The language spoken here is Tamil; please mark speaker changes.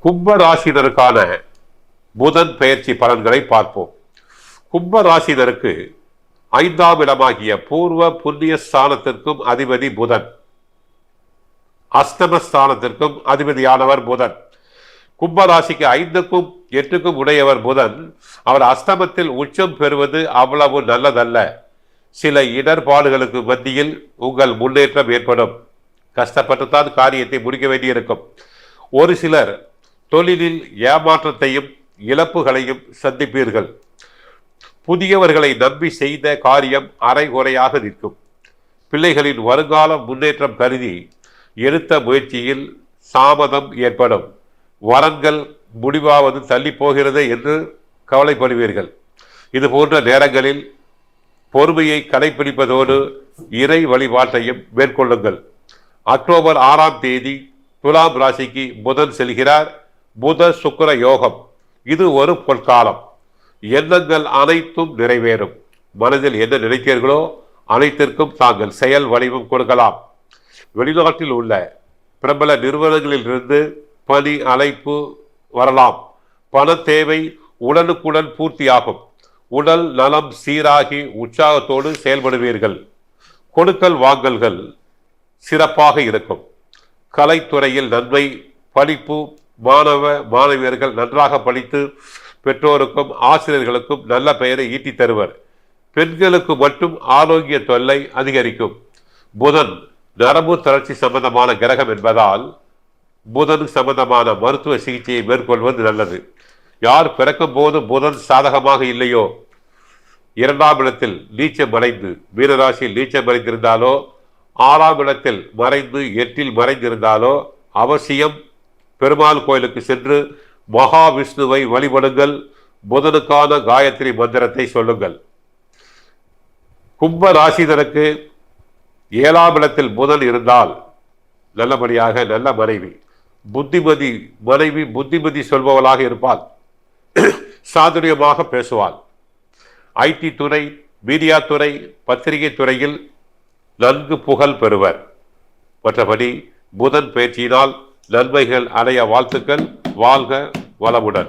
Speaker 1: கும்ப ராசினருக்கான புதன் பெயர்ச்சி பலன்களை பார்ப்போம். கும்ப ராசினருக்கு ஐந்தாம் இடமாகிய பூர்வ புண்ணிய ஸ்தானத்திற்கும் அதிபதி புதன். அஸ்தம ஸ்தானத்திற்கும் அதிபதியானவர் புதன். கும்பராசிக்கு ஐந்துக்கும் எட்டுக்கும் உடையவர் புதன். அவர் அஸ்தமத்தில் உச்சம் பெறுவது அவ்வளவு நல்லதல்ல. சில இடர்பாடுகளுக்கு மத்தியில் உங்கள் முன்னேற்றம் ஏற்படும். கஷ்டப்பட்டுத்தான் காரியத்தை முடிக்க வேண்டியிருக்கும். ஒரு சிலர் தொழிலில் ஏமாற்றத்தையும் இழப்புகளையும் சந்திப்பீர்கள். புதியவர்களை நம்பி செய்த காரியம் அரைகுறையாக நிற்கும். பிள்ளைகளின் வருங்கால முன்னேற்றம் கருதி எடுத்த முயற்சியில் தாமதம் ஏற்படும். வரன்கள் முடிவாவது தள்ளி போகிறது என்று கவலைப்படுவீர்கள். இது போன்ற நேரங்களில் பொறுமையை கடைபிடிப்பதோடு இறை வழிபாட்டையும் மேற்கொள்ளுங்கள். அக்டோபர் ஆறாம் தேதி துலாம் ராசிக்கு புதன் செல்கிறார். புத சுக்கிர யோகம். இது ஒரு பொற்காலம். எண்ணங்கள் அனைத்தும் நிறைவேறும். மனதில் என்ன நினைத்தீர்களோ அனைத்திற்கும் தாங்கள் செயல் வடிவம் கொடுக்கலாம். வெளிநாட்டில் உள்ள பிரபல நிறுவனங்களில் இருந்து பணி அழைப்பு வரலாம். பண தேவை உடனுக்குடன் பூர்த்தியாகும். உடல் நலம் சீராகி உற்சாகத்தோடு செயல்படுவீர்கள். கொடுக்கல் வாங்கல்கள் சிறப்பாக இருக்கும். கலைத்துறையில் நன்மை படிப்பு மாணவ மாணவியர்கள் நன்றாக படித்து பெற்றோருக்கும் ஆசிரியர்களுக்கும் நல்ல பெயரை ஈட்டி தருவர். பெண்களுக்கு மட்டும் ஆரோக்கிய தொல்லை அதிகரிக்கும். புதன் நரம்பு தளர்ச்சி சம்பந்தமான கிரகம் என்பதால் புதன் சம்பந்தமான மருத்துவ சிகிச்சையை மேற்கொள்வது நல்லது. யார் பிறக்கும் போது புதன் சாதகமாக இல்லையோ? இரண்டாம் இடத்தில் நீச்சம் மறைந்து மீனராசியில் நீச்சம் மறைந்திருந்தாலோ ஆறாம் இடத்தில் மறைந்து எட்டில் மறைந்திருந்தாலோ? அவசியம் பெருமாள் கோயிலுக்கு சென்று மகாவிஷ்ணுவை வழிபடுங்கள். புதனுக்கான காயத்ரி மந்திரத்தை சொல்லுங்கள். கும்ப ராசிதனுக்கு ஏழாம் இடத்தில் புதன் இருந்தால் நல்லபடியாக நல்ல மனைவி. புத்திமதி மனைவி புத்திமதி சொல்பவளாக இருப்பாள். சாதுரியமாக பேசுவாள். ஐடி துறை மீடியா துறை பத்திரிகை துறையில் நன்கு புகழ் பெறுவர். மற்றபடி புதன் பேச்சினால் நன்மைகள் அடைய வாழ்த்துக்கள். வாழ்க வளமுடன்.